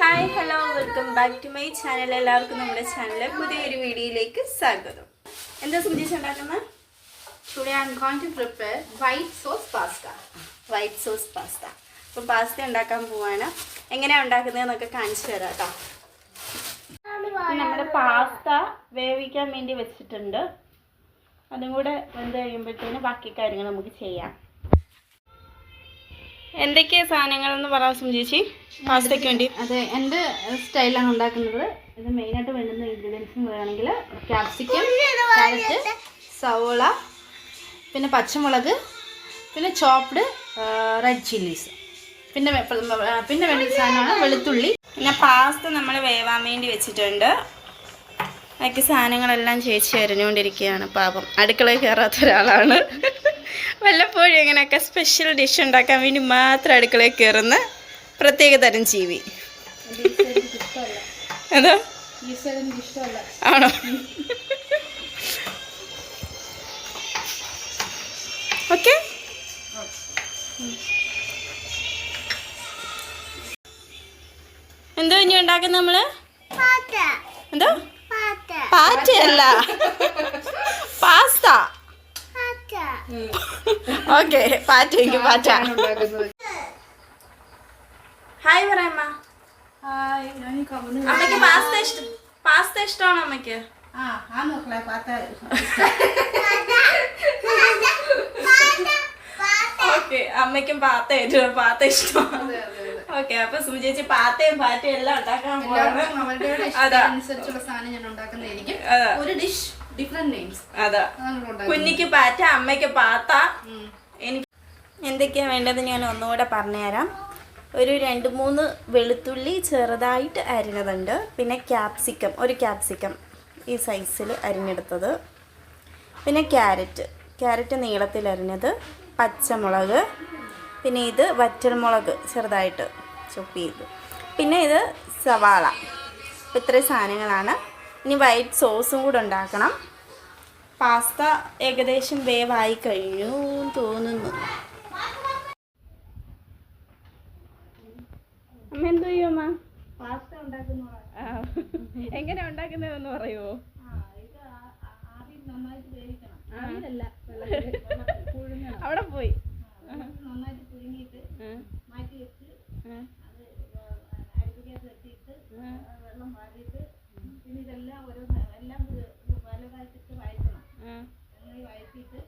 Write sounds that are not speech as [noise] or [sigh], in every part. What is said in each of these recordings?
Hi hello welcome back to my channel എല്ലാവർക്കും നമ്മുടെ ചാനലിലെ പുതിയൊരു വീഡിയോയിലേക്ക് സ്വാഗതം. എന്താ സുജീഷ് ഉണ്ടാക്കുന്നത് going to prepare white sauce pasta white sauce pasta അപ്പോൾ പാസ്ത ഉണ്ടാക്കാൻ പോവാണ്. എങ്ങനെയാണ് ഉണ്ടാക്കുന്നതെന്നൊക്കെ കാണിച്ചു തരാം കേട്ടോ നമ്മുടെ പാസ്ത വേവിക്കാൻ വേണ്ടി വെച്ചിട്ടുണ്ട്. അതും കൂടെ വെന്ത് കഴിയുമ്പോഴത്തേന് ബാക്കി കാര്യങ്ങൾ നമുക്ക് ചെയ്യാം. എന്തൊക്കെയാ സാധനങ്ങളെന്ന് പറയാം സംജീച്ചി പാസ്തയ്ക്ക് വേണ്ടി. അതെ എന്റെ സ്റ്റൈലാണ് ഉണ്ടാക്കുന്നത്. ഇത് മെയിനായിട്ട് വേണ്ടുന്ന ഇൻഗ്രീഡിയൻസ് പറയുകയാണെങ്കിൽ ക്യാപ്സിക്കം ക്യാരറ്റ് സവോള പിന്നെ പച്ചമുളക് പിന്നെ ചോപ്ഡ് റെഡ് ചില്ലീസ് പിന്നെ പിന്നെ വേണ്ട സാധനമാണ് വെളുത്തുള്ളി. പിന്നെ പാസ്ത നമ്മൾ വേവാൻ വേണ്ടി വെച്ചിട്ടുണ്ട്. ബാക്കി സാധനങ്ങളെല്ലാം ചേച്ചി അരിഞ്ഞുകൊണ്ടിരിക്കുകയാണ്. പാപം അടുക്കളയിൽ കയറാത്ത ഒരാളാണ്. വല്ലപ്പോഴും ഇങ്ങനെയൊക്കെ സ്പെഷ്യൽ ഡിഷ് ഉണ്ടാക്കാൻ വേണ്ടി മാത്രം അടുക്കളയിൽ കയറുന്ന പ്രത്യേക തരം ജീവി. അതോ? ആണോ? ഓക്കെ. എന്തോ ഇനി ഉണ്ടാക്കുന്ന നമ്മൾ? എന്തോ? പാറ്റയല്ല. പാസ്ത. ഓക്കെ പാറ്റ എനിക്ക് പാറ്റ ഹായ് പറയമ്മ അമ്മയ്ക്ക് പാസ്ത ഇഷ്ടം പാസ്ത ഇഷ്ടമാണോ അമ്മയ്ക്ക്? ഓക്കെ അമ്മയ്ക്കും പാത്ത ഏറ്റവും പാത്ത ഇഷ്ടമാണ്. ഓക്കെ അപ്പൊ സുചേച്ചി പാത്തയും പാറ്റയും എല്ലാം ഉണ്ടാക്കാൻ പോവാണ്. അനുസരിച്ചുള്ള സാധനം ഞാൻ ഉണ്ടാക്കുന്നതായിരിക്കും. ഒരു ഡിഷ് ഡിഫറെന്റ് നെയിംസ് അതാ. കുഞ്ഞിക്ക് പാറ്റ അമ്മയ്ക്ക് പാത്ത. എനിക്ക് എന്തൊക്കെയാ വേണ്ടത് ഞാൻ ഒന്നുകൂടെ പറഞ്ഞുതരാം. ഒരു രണ്ട് മൂന്ന് വെളുത്തുള്ളി ചെറുതായിട്ട് അരിഞ്ഞതുണ്ട്. പിന്നെ ക്യാപ്സിക്കം ഒരു ക്യാപ്സിക്കം ഈ സൈസിൽ അരിഞ്ഞെടുത്തത്. പിന്നെ ക്യാരറ്റ് ക്യാരറ്റ് നീളത്തിൽ അരിഞ്ഞത് പച്ചമുളക്. പിന്നെ ഇത് വറ്റൽമുളക് ചെറുതായിട്ട് ചുപ്പ് ചെയ്ത്. പിന്നെ ഇത് സവാള. ഇത്രയും സാധനങ്ങളാണ്. ഇനി വൈറ്റ് സോസും കൂടെ ഉണ്ടാക്കണം. പാസ്ത ഏകദേശം വേവായി കഴിഞ്ഞു തോന്നുന്നു. അമ്മ എന്തോ ചെയ്യും അമ്മ? പാസ്ത ഉണ്ടാക്കുന്ന എങ്ങനെ ഉണ്ടാക്കുന്നതെന്ന് പറയുമോ [laughs] അവിടെ പോയി. നന്നായിട്ട് പുഴുങ്ങിയിട്ട് മാറ്റി വെച്ച് അത് വെള്ളം വാരിയിട്ട് പിന്നെ ഇതെല്ലാം ഓരോ എല്ലാം വഴറ്റിയിട്ട്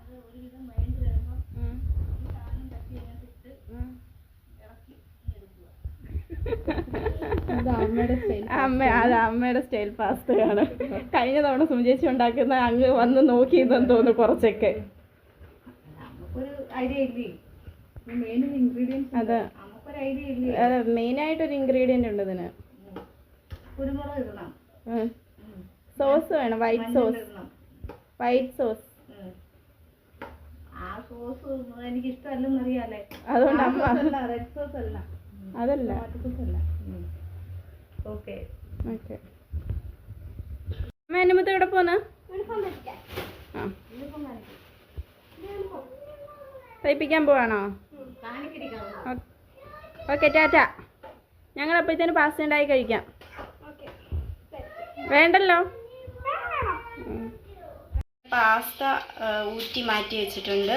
അത് ഒരുവിധം വഴണ്ട് വരുമ്പോൾ ഈ സാധനം തട്ടി അതിനകത്ത് ഇട്ട് ഇളക്കി എടുക്കുക. അമ്മയുടെ സ്റ്റൈൽ അമ്മ അത് അമ്മയുടെ സ്റ്റൈൽ പാസ്തയാണ് കഴിഞ്ഞ തവണ സുമചേച്ചി ഉണ്ടാക്കുന്ന അങ്ങ് വന്ന് നോക്കിയതെന്ന് തോന്നുന്നു കുറച്ചൊക്കെ. അതെ ഐഡിയ ഇല്ലേ? മെയിൻ ഇൻഗ്രീഡിയൻസ് ഒരു നമുക്കൊരു ഐഡിയ ഇല്ലേ? മെയിനായിട്ടൊരു ഇൻഗ്രീഡിയന്റ് ഉണ്ട് ഇതിന് സോസ് വേണം വൈറ്റ് സോസ് വൈറ്റ് സോസ് ആ സോസ് എനിക്ക് ഇഷ്ടമല്ലെന്ന് അറിയാലേ അതുകൊണ്ട് അമ്മ റെഡ് സോസ് അല്ല. അതല്ല. ഓക്കെ ഓക്കെ അമ്മ മുത്ത് പോന്ന? ആ. തയ്പ്പിക്കാൻ പോവാണോ? Okay tata. ഞങ്ങൾ അപ്പോഴത്തേന് ഉണ്ടായി കഴിക്കാം. വേണ്ടല്ലോ. പാസ്ത ഊറ്റി മാറ്റി വെച്ചിട്ടുണ്ട്.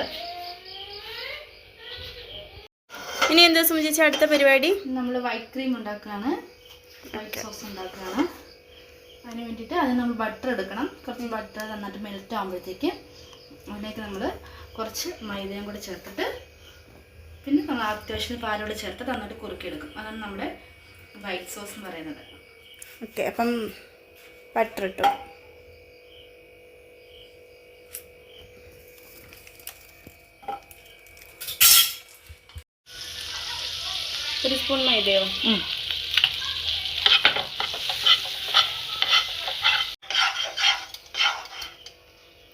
ഇനി എന്താ സുമിച്ച അടുത്ത പരിപാടി? നമ്മൾ വൈറ്റ് ക്രീം ഉണ്ടാക്കുകയാണ്. വൈറ്റ് സോസ് ഉണ്ടാക്കുകയാണ്. അതിന് വേണ്ടിയിട്ട് അതിന് നമ്മൾ ബട്ടർ എടുക്കണം. കുറച്ച് ബട്ടർ നന്നായിട്ട് മെൽറ്റ് ആകുമ്പോഴത്തേക്ക് അതിലേക്ക് നമ്മൾ കുറച്ച് മൈദയും കൂടി ചേർത്തിട്ട് പിന്നെ നമ്മൾ അത്യാവശ്യം പാലോട് ചേർത്തിട്ട് നന്നായിട്ട് കുറുക്കിയെടുക്കും. അതാണ് നമ്മുടെ വൈറ്റ് സോസ് എന്ന് പറയുന്നത്. ഓക്കെ അപ്പം ബട്ടർ ഇട്ടു. ഒരു സ്പൂൺ മൈദയോ?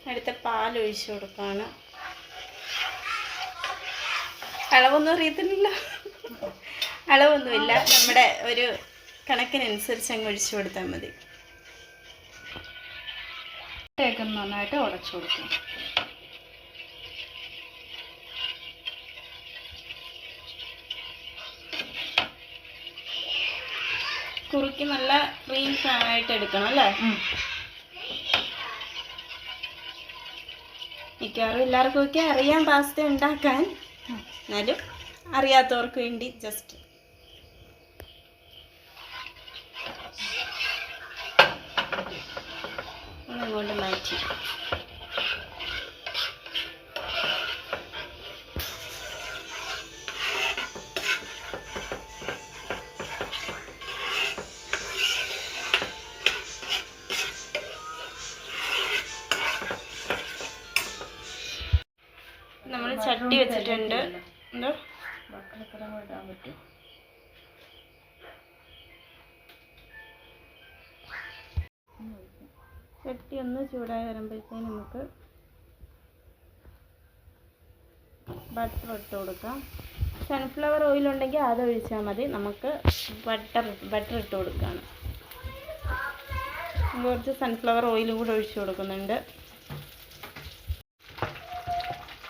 അടുത്ത പാൽ ഒഴിച്ചു കൊടുക്കാണ്. അളവൊന്നും അറിയത്തില്ല അളവൊന്നുമില്ല. നമ്മുടെ ഒരു കണക്കിനനുസരിച്ച് അങ്ങ് ഒഴിച്ചു കൊടുത്താൽ മതി. മുട്ടയൊക്കെ നന്നായിട്ട് ഉടച്ചു കൊടുക്കും കുറുക്കി നല്ല ക്രീം ആയിട്ട് എടുക്കണം അല്ലേ? മിക്കവാറും എല്ലാവർക്കും ഒക്കെ അറിയാം പാസ്ത ഉണ്ടാക്കാൻ. എന്നാലും അറിയാത്തവർക്ക് വേണ്ടി ജസ്റ്റ് അങ്ങോട്ട് മാറ്റി. പറ്റും ചട്ടി ഒന്ന് ചൂടായി വരുമ്പോഴത്തേന് നമുക്ക് ബട്ടർ ഇട്ട് കൊടുക്കാം. സൺഫ്ലവർ ഓയിൽ ഉണ്ടെങ്കിൽ അത് ഒഴിച്ചാൽ മതി. നമുക്ക് ബട്ടർ ബട്ടർ ഇട്ട് കൊടുക്കുകയാണ് കുറച്ച് സൺഫ്ലവർ ഓയിലും കൂടെ ഒഴിച്ചു കൊടുക്കുന്നുണ്ട്.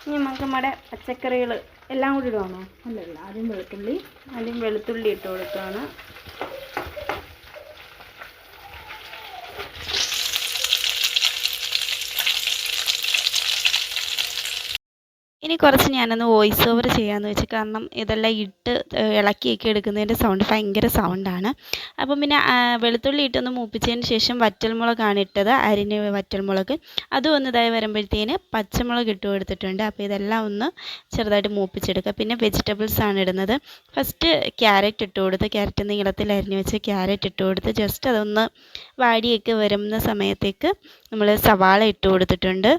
ഇനി നമുക്ക് നമ്മുടെ പച്ചക്കറികൾ എല്ലാം കൂടി ഇടുവാണോ? അല്ലല്ല ആദ്യം വെളുത്തുള്ളി. ആദ്യം വെളുത്തുള്ളി ഇട്ട് കൊടുക്കുകയാണ്. ഇനി കുറച്ച് ഞാനൊന്ന് വോയിസ് ഓവർ ചെയ്യാമെന്ന് വെച്ചാൽ കാരണം ഇതെല്ലാം ഇട്ട് ഇളക്കിയൊക്കെ എടുക്കുന്നതിന്റെ സൗണ്ട് ഭയങ്കര സൗണ്ടാണ് അപ്പം പിന്നെ വെളുത്തുള്ളി ഇട്ടൊന്ന് മൂപ്പിച്ചതിന് ശേഷം വറ്റൽമുളകാണ് ഇട്ടത് അരിഞ്ഞ വറ്റൽമുളക്. അതും ഒന്ന് ഇതായി വരുമ്പോഴത്തേന് പച്ചമുളക് ഇട്ട് കൊടുത്തിട്ടുണ്ട്. അപ്പോൾ ഇതെല്ലാം ഒന്ന് ചെറുതായിട്ട് മൂപ്പിച്ചെടുക്കുക. പിന്നെ വെജിറ്റബിൾസ് ആണ് ഇടുന്നത്. ഫസ്റ്റ് ക്യാരറ്റ് ഇട്ട് കൊടുത്ത് ക്യാരറ്റ് നീളത്തിൽ അരിഞ്ഞ് വെച്ച് ക്യാരറ്റ് ഇട്ട് കൊടുത്ത് ജസ്റ്റ് അതൊന്ന് വാടിയൊക്കെ വരുന്ന സമയത്തേക്ക് നമ്മൾ സവാള ഇട്ട് കൊടുത്തിട്ടുണ്ട്.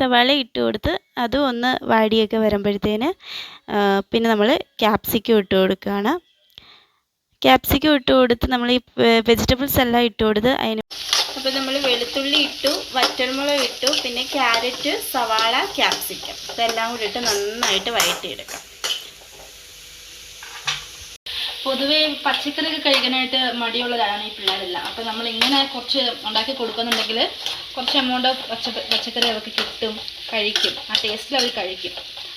സവാള ഇട്ട് കൊടുത്ത് അതും ഒന്ന് വാടിയൊക്കെ വരുമ്പോഴത്തേന് പിന്നെ നമ്മൾ ക്യാപ്സിക്കം ഇട്ട് കൊടുക്കുകയാണ്. ക്യാപ്സിക്കം ഇട്ട് കൊടുത്ത് നമ്മൾ ഈ വെജിറ്റബിൾസ് എല്ലാം ഇട്ട് കൊടുത്ത് അതിന് അപ്പോൾ നമ്മൾ വെളുത്തുള്ളി ഇട്ടു വറ്റൽമുളക് ഇട്ടു പിന്നെ ക്യാരറ്റ് സവാള ക്യാപ്സിക്കം ഇതെല്ലാം കൂടി ഇട്ട് നന്നായിട്ട് വഴറ്റിയെടുക്കാം. പൊതുവേ പച്ചക്കറിയൊക്കെ കഴിക്കാനായിട്ട് മടിയുള്ളവരാണ് ഈ പിള്ളേരെല്ലാം. അപ്പം നമ്മൾ ഇങ്ങനെ കുറച്ച് ഉണ്ടാക്കി കൊടുക്കുന്നുണ്ടെങ്കിൽ കുറച്ച് എമൗണ്ട് പച്ച പച്ചക്കറി അവർക്ക് കിട്ടും കഴിക്കും. ആ ടേസ്റ്റിൽ അവർ കഴിക്കും.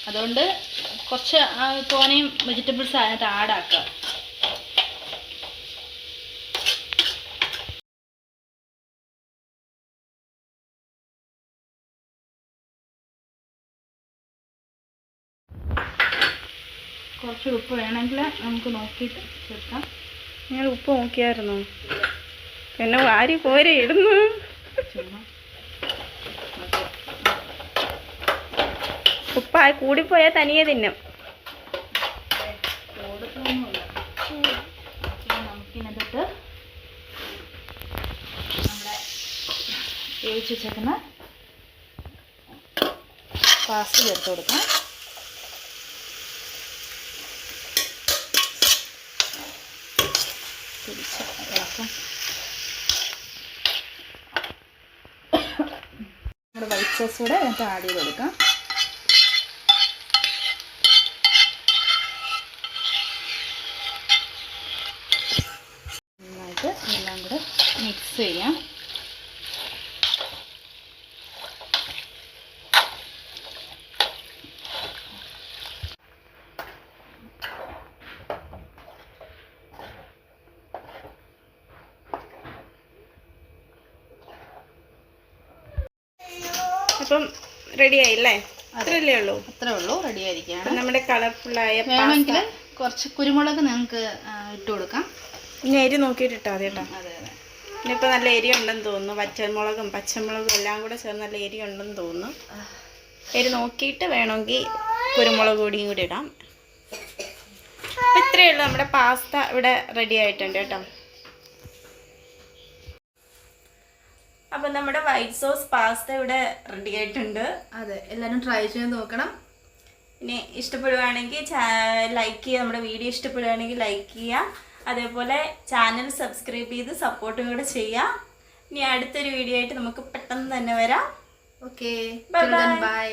അതുകൊണ്ട് കുറച്ച് തോനെയും വെജിറ്റബിൾസ് അതിനകത്ത് ആഡാക്കുക കുറച്ച് ഉപ്പ് വേണമെങ്കിൽ നമുക്ക് നോക്കിയിട്ട് ചേർക്കാം. നിങ്ങൾ ഉപ്പ് നോക്കിയായിരുന്നോ? പിന്നെ വാരി പോരെ ഇടുന്നു. ചുമ്മാ കൂടിപ്പോയാ ആ കൂടിപ്പോയാൽ തനിയെ തിന്നും വേവിച്ച് വെച്ചേക്കുന്ന പാസ്റ്റ് ചേർത്ത് കൊടുക്കാം. തിരിച്ച് ഇളക്കാം. നമ്മുടെ വൈറ്റ് സോസ് കൂടെ അതിനകത്ത് ആഡ് ചെയ്ത് കൊടുക്കാം. നന്നായിട്ട് എല്ലാം കൂടെ മിക്സ് ചെയ്യാം. അപ്പം റെഡി ആയില്ലേ? അത്രയല്ലേ ഉള്ളൂ? അത്രേ ഉള്ളൂ റെഡി ആയിരിക്കുകയാണ്. അപ്പം നമ്മുടെ കളർഫുള്ളായ വേണമെങ്കിൽ കുറച്ച് കുരുമുളക് നിങ്ങൾക്ക് ഇട്ട് കൊടുക്കാം. ഇനി എരി നോക്കിയിട്ട് ഇട്ടാൽ മതി കേട്ടോ. അതെ അതെ. ഇനിയിപ്പോൾ നല്ല എരി ഉണ്ടെന്ന് തോന്നുന്നു. പച്ചമുളകും പച്ചമുളകും എല്ലാം കൂടെ ചേർന്ന് നല്ല എരി ഉണ്ടെന്ന് തോന്നുന്നു. എരി നോക്കിയിട്ട് വേണമെങ്കിൽ കുരുമുളക് പൊടിയും കൂടി ഇടാം. ഇത്രയേ ഉള്ളൂ. നമ്മുടെ പാസ്ത ഇവിടെ റെഡി ആയിട്ടുണ്ട് കേട്ടോ. അപ്പം നമ്മുടെ വൈറ്റ് സോസ് പാസ്ത ഇവിടെ റെഡി ആയിട്ടുണ്ട്. അതെ എല്ലാവരും ട്രൈ ചെയ്ത് നോക്കണം. ഇനി ഇഷ്ടപ്പെടുവാണെങ്കിൽ ലൈക്ക് ചെയ്യുക. നമ്മുടെ വീഡിയോ ഇഷ്ടപ്പെടുവാണെങ്കിൽ ലൈക്ക് ചെയ്യുക. അതേപോലെ ചാനൽ സബ്സ്ക്രൈബ് ചെയ്ത് സപ്പോർട്ടും കൂടെ ചെയ്യുക. ഇനി അടുത്തൊരു വീഡിയോ ആയിട്ട് നമുക്ക് പെട്ടെന്ന് തന്നെ വരാം. ഓക്കെ. ബൈ